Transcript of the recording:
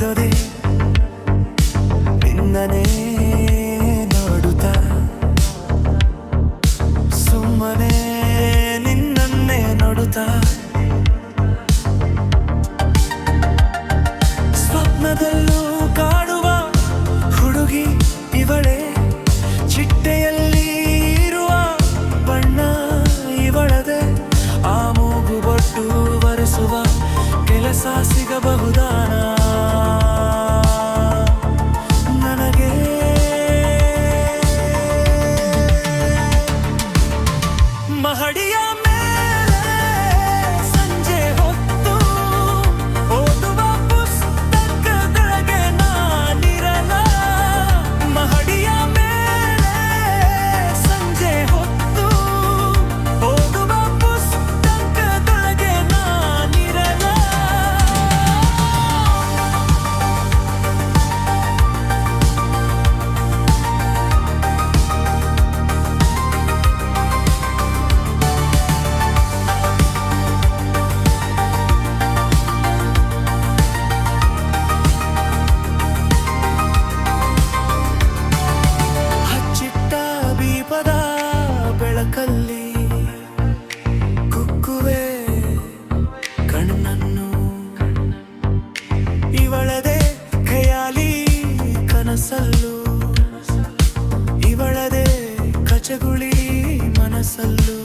ಕಳೆದೋದೆ ನಿನ್ನನೇ ನೋಡುತ್ತ. ಸುಮ್ಮನೆ ನಿನ್ನನ್ನೇ ನೋಡುತ್ತ. ಸ್ವಪ್ನದಲ್ಲೂ ಕಾಡುವ ಹುಡುಗಿ ಇವಳೆ, ಚಿಟ್ಟೆಯಲ್ಲಿ ಇರುವ ಬಣ್ಣ ಇವಳದೆ. ಆ ಮೂಗು ಬೊಟ್ಟು ಬರೆಸುವ ಕೆಲಸ ಸಿಗಬಹುದಾನ? மகடியாமே ಬೆಳಕಲ್ಲಿ ಕುಕ್ಕುವೆ ಕಣ್ಣನ್ನು ಇವಳದೆ ಖಯಾಲಿ ಕನಸಲ್ಲೂ ಇವಳದೆ ಕಚಗುಳಿ ಮನಸ್ಸಲ್ಲೂ